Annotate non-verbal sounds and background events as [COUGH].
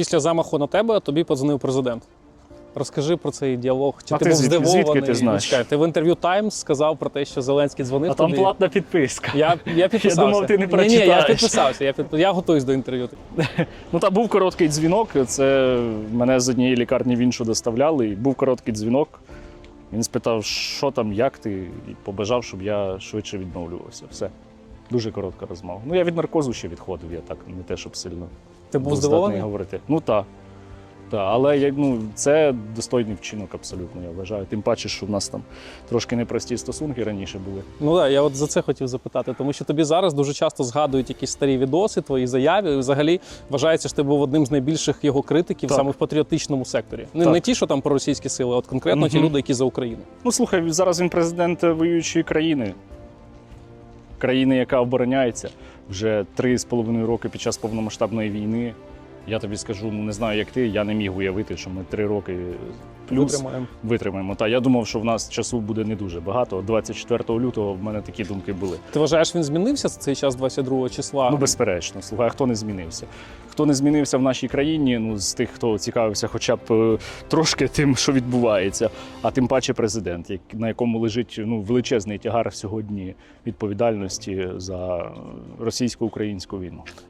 Після замаху на тебе тобі подзвонив президент. Розкажи про цей діалог. Чи А ти, ти був здивований? звідки ти знаєш? Чекай, ти в інтерв'ю Times сказав про те, що Зеленський дзвонив А там тобі. платна підписка. Я, я підписався. думав, ти не Ні, ні, я підписався. Я, підпис... я готуюсь до інтерв'ю. [LAUGHS] Ну та був короткий дзвінок. Це мене з однієї лікарні в іншу доставляли. І був короткий дзвінок. Він спитав, що там, як ти, і побажав, щоб я швидше відновлювався. Все. Дуже коротка розмова. Ну я від наркозу ще відходив, я так не те, щоб сильно Ти був здивований? говорити. Ну так. Так, але як, ну, це достойний вчинок абсолютно, я вважаю. Тим паче, що в нас там трошки непрості стосунки раніше були. Ну так, я от за це хотів запитати, тому що тобі зараз дуже часто згадують якісь старі відоси, твої заяви. І взагалі вважається, що ти був одним з найбільших його критиків Так. саме в патріотичному секторі. Не, не ті, що там про російські сили, а от конкретно ті люди, які за Україну. Ну слухай, зараз він президент воюючої країни. Країни, яка обороняється вже три з половиною роки під час повномасштабної війни. Я тобі скажу, не знаю, як ти, я не міг уявити, що ми три роки плюс Витримаємо. витримаємо. Та я думав, що в нас часу буде не дуже багато. 24 лютого в мене такі думки були. Ти вважаєш, він змінився за цей час 22 числа? Ну, безперечно, слухай, а хто не змінився? Хто не змінився в нашій країні? Ну, з тих, хто цікавився хоча б е, трошки тим, що відбувається, а тим паче президент, як- на якому лежить ну, величезний тягар сьогодні відповідальності за російсько-українську війну.